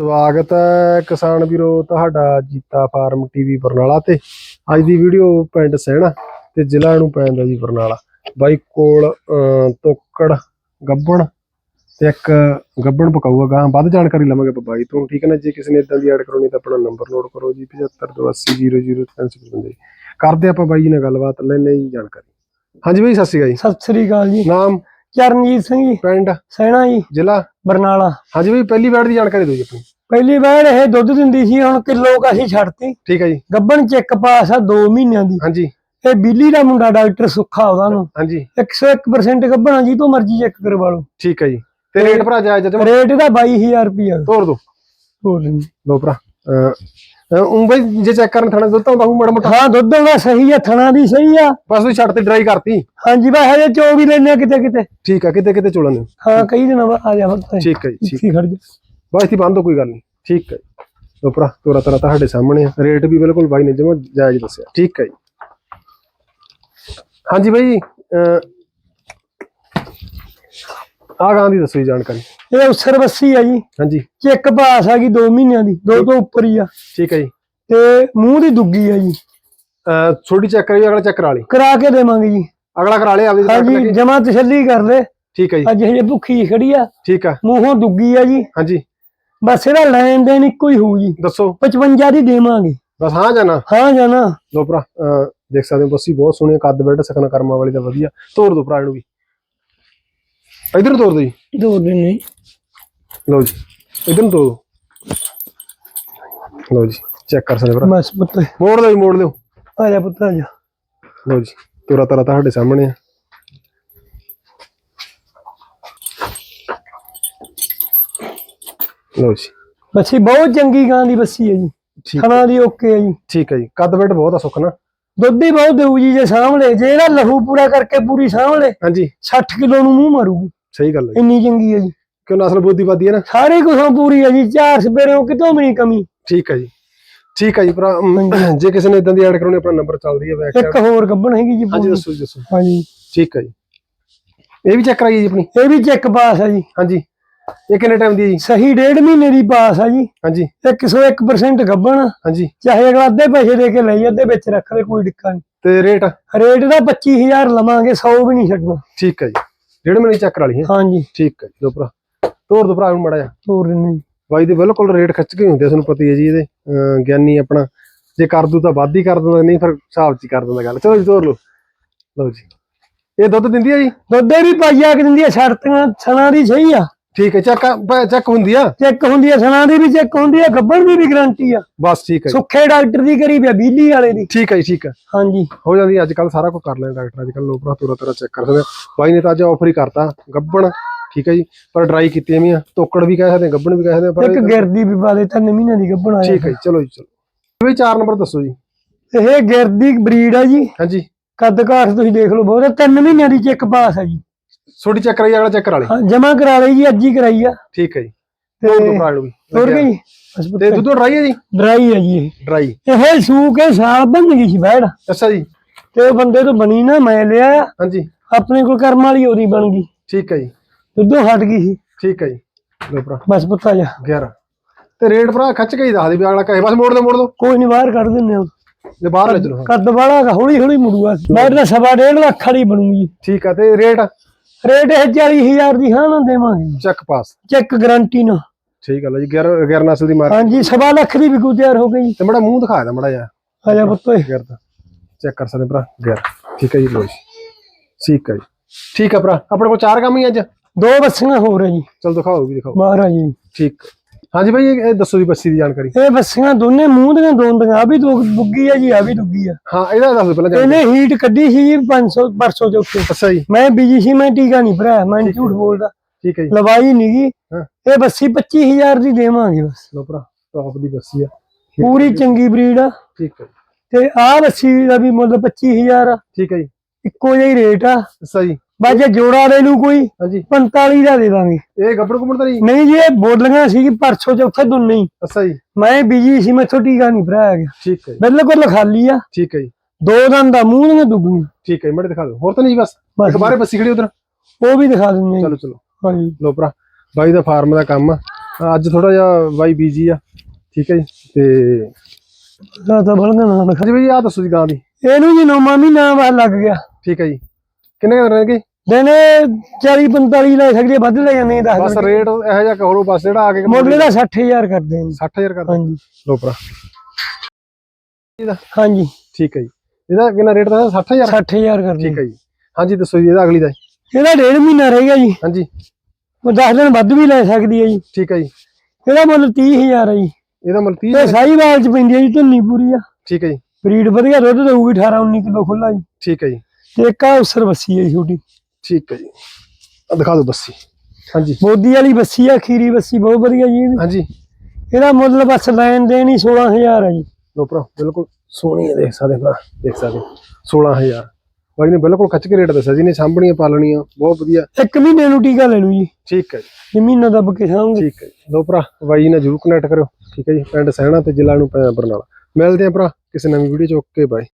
ਸਵਾਗਤ ਹੈ ਕਿਸਾਨ ਵੀਰੋ ਤੁਹਾਡਾ ਜੀਤਾ ਫਾਰਮ ਟੀਵੀ ਬਰਨਾਲਾ ਤੇ। ਅੱਜ ਦੀ ਵੀਡੀਓ ਪਿੰਡ ਸਹਿਣਾ ਤੇ ਜ਼ਿਲ੍ਹਾ ਨੂੰ ਪੈਂਦਾ ਜੀ ਬਰਨਾਲਾ। ਬਾਈ ਕੋਲ ਤੋਕੜ ਗੱਬਣ ਤੇ ਇੱਕ ਗੱਬਣ ਪਕਾਊਗਾ ਗਾਂ। ਵੱਧ ਜਾਣਕਾਰੀ ਲਵਾਂਗੇ ਆਪਾਂ ਬਾਈ ਤੋਂ। ਠੀਕ ਹੈ ਨਾ ਜੇ? ਕਿਸੇ ਨੇ ਇਦਾਂ ਦੀ ਐਡ ਕਰਾਉਣੀ ਤਾਂ ਆਪਣਾ ਨੰਬਰ ਨੋਟ ਕਰੋ ਜੀ 7528000355 ਕਰਦੇ ਆਪਾਂ ਬਾਈ ਜੀ ਨਾਲ ਗੱਲਬਾਤ ਲੈਣੇ ਜੀ ਜਾਣਕਾਰੀ। ਹਾਂਜੀ ਬਾਈ ਸਤਿ ਸ਼੍ਰੀ ਅਕਾਲ ਜੀ। ਸਤਿ ਸ੍ਰੀ ਅਕਾਲ ਜੀ। ਨਾਮ? ਚਰਨਜੀਤ ਸਿੰਘ ਜੀ। ਪਿੰਡ? ਸੈਣਾ ਜੀ। ਜ਼ਿਲ੍ਹਾ? ਬਰਨਾਲਾ। ਹਾਂਜੀ ਬਾਈ ਪਹਿਲੀ ਵਾਰ ਦੀ ਜਾਣਕਾਰੀ ਦਿਓ ਜੀ ਆਪਣੀ। ਪਹਿਲੀ ਵਾਰ ਇਹ ਦੁੱਧ ਦਿੰਦੀ ਸੀ ਹੁਣ ਕਿਲੋ ਕ ਅਸੀਂ ਛੱਡਤੀ। ਠੀਕ ਹੈ ਜੀ। ਗੱਬਣ ਚੈੱਕ ਪਾਸ ਆ 2 ਮਹੀਨਿਆਂ ਦੀ। ਹਾਂਜੀ। ਇਹ ਬਿੱਲੀ ਦਾ ਮੁੰਡਾ ਡਾਕਟਰ ਸੁੱਖਾ ਉਹਦਾ ਨੂੰ। ਹਾਂਜੀ। 101% ਗੱਬਣ ਆ ਜੀ ਤੋਂ ਮਰਜ਼ੀ ਚੈੱਕ ਕਰਵਾ ਲਓ। ਠੀਕ ਹੈ ਜੀ। ਤੇ ਰੇਟ ਭਰਾ ਜਾਇਜ਼ ਜਦ ਰੇਟ ਇਹਦਾ 22000 ਰੁਪਇਆ ਤੋਰ ਦੋ। ਹੋਰ ਨਹੀਂ। ਲੋ ਭਰਾ। ਉਹ ਬਈ ਜੇ ਚੈੱਕ ਕਰਨ ਥਾਣੇ ਦੁੱਧ ਆਉਂਦਾ ਹੂੰ ਮਾੜਾ ਮੋਟਾ। ਹਾਂ ਦੁੱਧ ਉਹਦਾ ਸਹੀ ਆ ਥਣਾ ਦੀ ਸਹੀ ਆ। ਬਸ ਤੁਸੀਂ ਛੱਡ ਤੇ ਡਰਾਈ ਕਰਤੀ। ਹਾਂਜੀ ਬਾ ਹਜੇ ਚੋ ਵੀ ਲੈਣੇ ਕਿਤੇ ਕਿਤੇ ਠੀਕ ਆ ਕਿਤੇ ਕਿਤੇ ਚੋਲਣ ਹਾਂ ਕਈ ਦਿਨਾਂ ਬਾਅਦ ਆ ਜਾ ਠੀਕ ਹੈ ਜੀ ਠੀਕ। ਖੜ ਜਾ। ਬਸ ਇੱਥੇ ਬੰਦ ਹੋ ਕੋਈ ਗੱਲ ਨਹੀਂ। ਠੀਕ ਹੈ ਜੀ। ਲੋ ਭਰਾ ਤੋਰਾ ਤੋਰਾ ਤੁਹਾਡੇ ਸਾਹਮਣੇ ਆ। ਰੇਟ ਵੀ ਬਿਲਕੁਲ ਬਾਈ ਨੇ ਜਮਾ ਜਾਇਜ਼ ਦੱਸਿਆ। ਠੀਕ ਹੈ ਜੀ। ਹਾਂਜੀ ਬਾਈ ਆ ਗਾਂ ਦੀ ਦੱਸੋ ਜੀ ਜਾਣਕਾਰੀ। ਇਹ ਉਸਰ ਬੱਸੀ ਆ ਜੀ। ਹਾਂਜੀ। ਚੈੱਕ ਪਾਸ ਆ ਗਈ 2 ਮਹੀਨਿਆਂ ਦੀ ਦੋ ਤੋਂ ਉੱਪਰ ਹੀ ਆ। ਠੀਕ ਹੈ ਜੀ। ਤੇ ਮੂੰਹ ਦੀ ਦੁੱਗੀ ਆ ਜੀ। ਛੋਟੀ ਚੈੱਕ ਕਰੀ ਅਗਲਾ ਚੈੱਕ ਕਰਾ ਲਈ ਕਰਾ ਕੇ ਦੇਵਾਂਗੇ ਜੀ। ਅਗਲਾ ਕਰਾ ਲਿਆ ਆਪਦੀ ਲੈ ਹਾਂਜੀ ਜਮਾ ਤਸੱਲੀ ਕਰ ਲੈ। ਠੀਕ ਹੈ ਜੀ। ਅੱਜ ਹਜੇ ਭੁੱਖੀ ਖੜੀ ਆ। ਠੀਕ ਆ। ਮੂੰਹੋਂ ਦੁੱਗੀ ਆ ਜੀ। ਹਾਂਜੀ। ਬਸ ਇਹਦਾ ਲੈਣ ਦੇਣ ਇੱਕੋ ਹੀ ਹੋਊ ਜੀ। ਦੱਸੋ। 55 ਦੀ ਦੇਵਾਂਗੇ। ਬਸ ਹਾਂ ਜਾਣਾ ਹਾਂ ਜਾਨਾ ਲੋ ਭਰਾ ਦੇਖ ਸਕਦੇ ਹੋ ਬੱਸੀ ਬਹੁਤ ਸੋਹਣੀ ਕੱਦ ਬੈਠ ਸਕਣਾ ਕਰਮਾਂ ਵਾਲੀ ਦਾ ਵਧੀਆ। ਤੋੜ ਦੋ ਭਰਾ ਇਹਨੂੰ ਵੀ। ਇਧਰ ਤੋੜ ਦੋ ਜੀ। ਦੋ ਦਿਨ ਨਹੀਂ। ਲਓ ਜੀ ਇਧਰ ਨੂੰ ਤੋੜ ਦੋ। ਲਓ ਜੀ ਚੈੱਕ ਕਰ ਸਕਦੇ ਭਰਾ। ਬਸ ਪੁੱਤ। ਮੋੜ ਦਿਓ ਮੋੜ ਦਿਓ। ਆ ਜਾ ਪੁੱਤ ਆ ਜਾ। ਲਓ ਜੀ ਤੋਰਾ ਤਾਰਾ ਤੁਹਾਡੇ ਸਾਹਮਣੇ ਆ। ਲਓ ਜੀ। ਬੱਸੀ ਬਹੁਤ ਚੰਗੀ ਗਾਂ ਦੀ ਬੱਸੀ ਹੈ ਜੀ। ਠੀਕ ਖਾਣਾ ਦੀ ਓਕੇ ਹੈ ਜੀ। ਠੀਕ ਹੈ ਜੀ। ਕੱਦ ਬੈਠ ਬਹੁਤ ਆ ਨਾ ਦੁੱਧ ਹੀ ਬਹੁਤ ਦੇਊ ਜੀ ਜੇ ਸਾਹਮਣੇ ਜੇ ਇਹਦਾ ਲਹੂ ਪੂਰਾ ਕਰਕੇ ਪੂਰੀ ਸਾਹਮਣੇ ਹਾਂਜੀ। 60 ਕਿਲੋ ਨੂੰ ਮੂੰਹ ਮਾਰੂਗੀ। ਸਹੀ ਗੱਲ ਹੈ ਇੰਨੀ ਚੰਗੀ ਹੈ ਜੀ। ਕਿਉਂ ਨਸਲ ਬੁੱਧੀ ਵਾਦੀ ਹੈ ਨਾ। ਸਾਰੇ ਕੁਛੋਂ ਪੂਰੀ ਹੈ ਜੀ। ਚਾਰ ਸਪੇਰਿਓਂ ਕਿਤੋਂ ਵੀ ਨਹੀਂ ਕਮੀ। ਠੀਕ ਹੈ ਜੀ। ਠੀਕ ਹੈ ਜੀ ਭਰਾ ਜੇ ਕਿਸੇ ਨੇ ਇਦਾਂ ਦੀ ਐਡ ਕਰਾਉਣੀ ਆਪਣਾ ਨੰਬਰ ਚੱਲਦੀ ਹੈ ਬੈਕ ਇੱਕ ਹੋਰ ਗੱਬਣ ਹੈਗੀ ਜੀ ਹਾਂਜੀ। ਦੱਸੋ ਜੀ ਦੱਸੋ। ਹਾਂਜੀ। ਠੀਕ ਹੈ ਜੀ। ਇਹ ਵੀ ਚੈੱਕ ਕਰਾਈਏ ਜੀ ਆਪਣੀ। ਇਹ ਵੀ ਚੈੱਕ ਪਾਸ ਹੈ ਜੀ। ਹਾਂਜੀ। ਇਹ ਕਿੰਨੇ ਟਾਈਮ ਦੀ ਹੈ ਜੀ? ਸਹੀ ਡੇਢ ਮਹੀਨੇ ਦੀ ਪਾਸ ਆ ਜੀ। ਹਾਂਜੀ। 101% ਗੱਬਣ ਹਾਂਜੀ। ਚਾਹੇ ਅਗਲਾ ਅੱਧੇ ਪੈਸੇ ਦੇ ਕੇ ਲਈ ਅੱਧੇ ਵਿੱਚ ਰੱਖ ਲੈ ਕੋਈ ਦਿੱਕਤ ਨਹੀਂ। ਤੇ ਰੇਟ ਰੇਟ ਦਾ 25000 ਲਵਾਂਗੇ 100 ਵੀ ਨਹੀਂ ਛੱਡਣਾ। ਠੀਕ ਹੈ ਜੀ। ਜਿਹੜੇ ਮੈਨੂੰ ਚੈੱਕ ਹੈ ਹਾਂਜੀ। ਠੀਕ ਹੈ ਜੀ ਲੋ ਭਰਾ। ਤੋਰ ਦੋ ਭਰਾ ਨੂੰ ਮੜਾ ਜਾ ਹੋਰ ਨਹੀਂ ਬਾਈ ਦੇ ਬਿਲਕੁਲ ਰੇਟ ਖਿੱਚ ਕੇ ਹੀ ਹੁੰਦੇ ਤੁਹਾਨੂੰ ਪਤਾ ਹੀ ਹੈ ਜੀ ਇਹਦੇ। ਗਿਆਨੀ ਆਪਣਾ ਜੇ ਕਰ ਦੂ ਤਾਂ ਵੱਧ ਹੀ ਕਰ ਦਿੰਦਾ ਨਹੀਂ ਫਿਰ ਹਿਸਾਬ ਚ ਹੀ ਕਰ ਦਿੰਦਾ ਗੱਲ। ਚਲੋ ਜੀ ਤੋਰ ਲਓ। ਲਓ ਜੀ। ਇਹ ਦੁੱਧ ਦਿੰਦੀ ਹੈ ਜੀ? ਦੁੱਧੇ ਵੀ ਪਾਈਆ ਕਿ ਦਿੰਦੀ ਆ ਸ਼ਰਤਾਂ ਸਣਾ ਦੀ ਸਹੀ ਆ। ਠੀਕ ਹੈ ਚੱਕ ਚੱਕ ਹੁੰਦੀ ਆ? ਚੈੱਕ ਹੁੰਦੀ ਆ ਸਣਾ ਦੀ ਵੀ ਚੈੱਕ ਹੁੰਦੀ ਆ ਗੱਬਣ ਦੀ ਵੀ ਗਾਰੰਟੀ ਆ। ਬਸ ਠੀਕ ਹੈ ਸੁੱਖੇ ਡਾਕਟਰ ਦੀ ਕਰੀ ਪਿਆ ਬੀਲੀ ਵਾਲੇ ਦੀ। ਠੀਕ ਹੈ ਜੀ ਠੀਕ ਹੈ। ਹਾਂਜੀ। ਹੋ ਜਾਂਦੀ ਅੱਜ ਕੱਲ ਸਾਰਾ ਕੁਝ ਕਰ ਲੈਂਦਾ ਡਾਕਟਰ ਅੱਜ ਕੱਲ ਲੋਕ ਭਰਾ ਤੋਰਾ ਤੋਰਾ ਚੈੱਕ ਕਰ ਸਕਦੇ। ਬਾਈ ਨੇ ਤਾਂ ਅੱਜ ਆਫਰ ਹੀ ਕਰਤਾ ਗੱਬਣ ਠੀਕ ਹੈ ਜੀ ਪਰ ਡਰਾਈ ਕੀਤੀ ਐਵੇਂ ਆ। ਤੋਕੜ ਵੀ ਕਹਿ ਸਕਦੇ ਆ, ਗੱਬਣ ਵੀ ਕਹਿ ਸਕਦੇ ਆ, ਪਰ ਇੱਕ ਗਿਰਦੀ ਵੀ ਪਾ ਦੇ ਤਿੰਨ ਮਹੀਨਿਆਂ ਦੀ ਗੱਬਣ ਆ ਠੀਕ ਹੈ ਚਲੋ ਜੀ ਚਲੋ। ਵੀ 4 ਨੰਬਰ ਦੱਸੋ ਜੀ। ਇਹ ਗਿਰਦੀ ਬਰੀਡ ਆ ਜੀ। ਹਾਂਜੀ। ਕੱਦ ਘਾਟ ਤੁਸੀਂ ਦੇਖ ਲਓ ਬਹੁਤ ਆ, ਤਿੰਨ ਮਹੀਨਿਆਂ ਦੀ ਚੈੱਕ ਪਾਸ ਆ ਜੀ। ਛੋਟੀ ਚੈੱਕ ਕਰਾਈ ਅਗਲਾ ਚੈੱਕ ਕਰਾ ਲਈ ਹਾਂ ਜਮਾ ਕਰਾ ਲਈ ਜੀ ਅੱਜ ਹੀ ਕਰਾਈ ਆ। ਠੀਕ ਹੈ ਜੀ। ਤੇ ਭਰਾ ਨੂੰ ਵੀ ਤੋੜ ਗਈ ਤੇ ਦੁੱਧ ਡਰਾਈ ਹੈ ਜੀ? ਡਰਾਈ ਆ ਜੀ ਇਹ। ਡਰਾਈ। ਇਹ ਸੂ ਕੇ ਸਾਲ ਬਣ ਗਈ ਸੀ ਬੈੜ ਅੱਛਾ ਜੀ। ਤੇ ਉਹ ਬੰਦੇ ਤੋਂ ਬਣੀ ਨਾ ਮੈਂ ਲਿਆ। ਹਾਂਜੀ। ਆਪਣੇ ਕੋਲ ਕਰਮ ਵਾਲੀ ਉਹਦੀ ਬਣ ਗਈ। ਠੀਕ ਹੈ ਜੀ। ਦੁੱਧੋਂ ਹਟ ਗਈ ਸੀ। ਠੀਕ ਹੈ ਜੀ। ਲੋ ਭਰਾ। ਬਸ ਪੁੱਤਾ ਜਾ। 11 ਤੇ ਰੇਟ ਭਰਾ ਖੱਚ ਕੇ ਹੀ ਦੱਸ ਦੇ ਵੀ ਅਗਲਾ ਕਹੇ ਬਸ ਮੋੜ ਦੋ ਮੋੜ ਦੋ। ਕੋਈ ਨਹੀਂ ਬਾਹਰ ਕੱਢ ਦਿੰਨੇ ਆ ਤੇ ਬਾਹਰ ਲੈ ਚਲੋ। ਹਾਂ। ਕੱਦ ਵਾਲਾ ਹੌਲੀ ਹੌਲੀ ਮੁੜੂਗਾ। ਬੈਠ ਦਾ ਸਵਾ ਡੇਢ ਲੱਖ ਵਾਲੀ ਬਣੂਗੀ। ਠੀਕ ਆ ਤੇ ਰੇਟ? ਰੇਟ ਇਹ 40000 ਦੀ ਹਾਂ ਨਾ ਦੇਵਾਂਗੇ। ਚੱਕ ਪਾਸ ਚੈੱਕ ਗਾਰੰਟੀ ਨਾ ਠੀਕ ਲੋ ਜੀ 11 11 ਨਸਲ ਦੀ ਮਾਰ ਹਾਂਜੀ ਸਵਾ ਲੱਖ ਦੀ ਵਿਕੂ ਤਿਆਰ ਹੋ ਗਈ। ਤੇ ਮੜਾ ਮੂੰਹ ਦਿਖਾ ਦੇ ਮੜਾ ਜਾ ਆ ਜਾ ਪੁੱਤ ਓਏ। 11 ਦਾ ਚੈੱਕ ਕਰ ਸਕਦੇ ਭਰਾ 11 ਠੀਕ ਹੈ ਜੀ ਲੋ ਜੀ। ਠੀਕ ਹੈ ਜੀ। ਠੀਕ ਆ ਭਰਾ ਆਪਣੇ ਕੋਲ ਚਾਰ ਕੰਮ ਹੀ ਅੱਜ। ਦੋ ਬੱਸੀਆਂ ਹੋਰ ਹੈ ਜੀ। ਚਲ ਦਿਖਾਓ ਵੀ ਦਿਖਾਓ। ਮਹਾਰਾਜ ਜੀ। ਠੀਕ। ਹਾਂਜੀ ਭਾਈ ਇਹ ਇਹ ਦੱਸੋ ਜੀ ਬੱਸੀ ਦੀ ਜਾਣਕਾਰੀ। ਇਹ ਬੱਸੀਆਂ ਦੋਨੇ ਮੂੰਹ ਦੀਆਂ ਦੋਂਦੀਆਂ ਆ ਵੀ ਦੋ ਦੁੱਗੀ ਆ ਜੀ ਆ ਵੀ ਦੁੱਗੀ ਆ। ਹਾਂ ਇਹਦਾ ਦੱਸ ਪਹਿਲਾਂ ਜਾਣਕਾਰੀ। ਇਹਨੇ ਹੀਟ ਕੱਢੀ ਸੀ ਜੀ 500 ਪਰਸੋਂ ਚੌਥੇ ਅੱਛਾ ਜੀ। ਮੈਂ ਬੀਜੀ ਸੀ ਮੈਂ ਟੀਕਾ ਨਹੀਂ ਭਰਾਇਆ ਮੈਂ ਝੂਠ ਬੋਲਦਾ। ਠੀਕ ਹੈ ਜੀ। ਲਵਾਈ ਨਹੀਂ ਗਈ ਹਾਂ। ਇਹ ਬੱਸੀ 25000 ਦੀ ਦੇਵਾਂਗੇ ਬਸ। ਲੋ ਭਰਾ ਟੌਪ ਦੀ ਬੱਸੀ ਆ। ਪੂਰੀ ਚੰਗੀ ਬਰੀਡ ਆ। ਠੀਕ ਹੈ ਜੀ, ਤੇ ਆਹ ਬੱਸੀ ਦਾ ਵੀ ਮੁੱਲ 25000 ਆ। ਠੀਕ ਹੈ ਜੀ। ਇੱਕੋ ਜਿਹਾ ਹੀ ਰੇਟ ਆ। ਅੱਛਾ ਜੀ। ਬਸ ਜੇ ਜੋੜਾ ਲੈ ਲੂ ਕੋਈ ਹਾਂਜੀ। 45 ਦਾ ਦੇ ਦਾਂਗੇ। ਇਹ ਗੱਬੜ ਗੁੰਮੜ ਤਾਂ ਨਹੀਂ? ਨਹੀਂ ਜੀ ਇਹ ਬੋਲੀਆਂ ਸੀ ਪਰਸੋਂ ਚੌਥੇ ਦੁੰਨੇ ਹੀ ਅੱਛਾ ਜੀ। ਮੈਂ ਬਿਜ਼ੀ ਸੀ ਮੈਥੋਂ ਟੀਕਾ ਨਹੀਂ ਭਰਾਇਆ ਗਿਆ ਠੀਕ ਹੈ ਬਿਲਕੁਲ ਖਾਲੀ ਆ। ਠੀਕ ਹੈ ਜੀ। ਦੋ ਦੰਦ ਦਾ ਮੂੰਹ ਦੀਆਂ ਦੁੱਗੀਆਂ। ਠੀਕ ਹੈ ਮੜੇ ਦਿਖਾ ਦਿਓ। ਹੋਰ ਤਾਂ ਨਹੀਂ ਬਸ? ਇੱਕ ਬਾਹਰੇ ਬੱਸੀ ਖੜੀ ਉਧਰ। ਉਹ ਵੀ ਦਿਖਾ ਦਿੰਦੇ ਚਲੋ ਚਲੋ। ਹਾਂਜੀ। ਲੋ ਭਰਾ ਬਾਈ ਦਾ ਫਾਰਮ ਦਾ ਕੰਮ ਆ। ਅੱਜ ਥੋੜਾ ਜਿਹਾ ਬਾਈ ਬੀਜੀ ਆ। ਠੀਕ ਹੈ ਜੀ ਤੇ ਨਾ ਤਾਂ ਬਲਗਾ ਨਾ ਜੀ ਬਈ ਆ ਦੱਸੋ ਜੀ ਗਾਂ ਦੀ। ਇਹਨੂੰ ਜੀ ਨੌਵਾਂ ਮਹੀਨਾ ਬਾਅਦ ਲੱਗ ਗਿਆ। ਠੀਕ ਹੈ ਜੀ। ਕਿੰਨੇ ਕੁ ਦਿਨ ਰਹਿ ਗਏ ਦਿਨੇ 40 45 ਲੈ ਸਕਦੇ ਵੱਧ ਲੈ ਜਾਂਦੇ ਆ ਬਸ ਰੇਟ ਇਹੋ ਜਿਹਾ ਕਰੋ ਬਸ ਜਿਹੜਾ ਆ ਕੇ ਮੁੱਲ ਦਾ 60000 ਕਰਦੇ ਆ 60000 ਕਰ ਹਾਂਜੀ। ਲੋ ਭਰਾ। ਹਾਂਜੀ। ਠੀਕ ਹੈ ਜੀ। ਇਹਦਾ ਕਿੰਨਾ ਰੇਟ ਦਾ 60000 60000 ਕਰਦੇ ਠੀਕ ਹੈ ਜੀ। ਹਾਂਜੀ ਦੱਸੋ ਜੀ ਇਹਦਾ ਅਗਲੀ ਦਾ ਇਹਦਾ ਡੇਢ ਮਹੀਨਾ ਰਹਿ ਗਿਆ ਜੀ। ਹਾਂਜੀ। ਉਹ 10 ਦਿਨ ਵੱਧ ਵੀ ਲੈ ਸਕਦੀ ਹੈ ਜੀ। ਠੀਕ ਹੈ ਜੀ। ਇਹਦਾ ਮੁੱਲ 30000 ਹੈ ਜੀ। ਇਹਦਾ ਮੁੱਲ 30 ਇਹ ਸਾਈਵਾਲ ਚ ਪੈਂਦੀ ਹੈ ਜੀ ਧੁੰਨੀ ਪੂਰੀ ਆ। ਠੀਕ ਹੈ ਜੀ। ਬਰੀਡ ਵਧੀਆ ਦੁੱਧ ਦੇਊਗੀ 18 19 ਕਿਲੋ ਖੁੱਲਾ ਜੀ। ਠੀਕ ਹੈ ਜੀ। ਤੇ ਇੱਕ ਆ ਉਸਰ ਬੱਸੀ ਹੈ ਛੋਟੀ। ਠੀਕ ਹੈ ਜੀ। ਆ ਦਿਖਾ ਦਿਓ ਬੱਸੀ। ਹਾਂਜੀ। ਮੋਦੀ ਵਾਲੀ ਬੱਸੀ ਆ ਖੀਰੀ ਬੱਸੀ ਬਹੁਤ ਵਧੀਆ ਜੀ ਇਹਦੀ। ਹਾਂਜੀ। ਇਹਦਾ ਮੁੱਲ ਬਸ ਲੈਣ ਦੇਣ ਹੀ 16000 ਹੈ ਜੀ। ਲੋ ਭਰਾ ਬਿਲਕੁਲ ਸੋਹਣੀ ਹੈ ਦੇਖ ਸਕਦੇ ਭਰਾ ਦੇਖ ਸਕਦੇ 16000 ਬਾਈ ਨੇ ਬਿਲਕੁਲ ਖੱਚ ਕੇ ਰੇਟ ਦੱਸਿਆ ਜੀ ਨੇ ਸਾਂਭਣੀਆਂ ਪਾਲਣੀਆਂ ਬਹੁਤ ਵਧੀਆ। ਇੱਕ ਮਹੀਨੇ ਨੂੰ ਟੀਕਾ ਲੈ ਲੂ ਜੀ। ਠੀਕ ਹੈ ਜੀ। ਇਹ ਮਹੀਨਾ ਦੱਬ ਕੇ ਸਾਂਭਗੇ ਠੀਕ ਹੈ ਜੀ। ਲਓ ਭਰਾ ਬਾਈ ਨਾਲ ਜਰੂਰ ਕਨੈਕਟ ਕਰਿਓ। ਠੀਕ ਹੈ ਜੀ ਪਿੰਡ ਸਹਿਣਾ ਤੇ ਜ਼ਿਲ੍ਹਾ ਨੂੰ ਪੈਂਦਾ ਬਰਨਾਲਾ। ਮਿਲਦੇ ਆ ਭਰਾ ਕਿਸੇ ਨਵੀਂ ਵੀਡੀਓ ਚ। Okay bye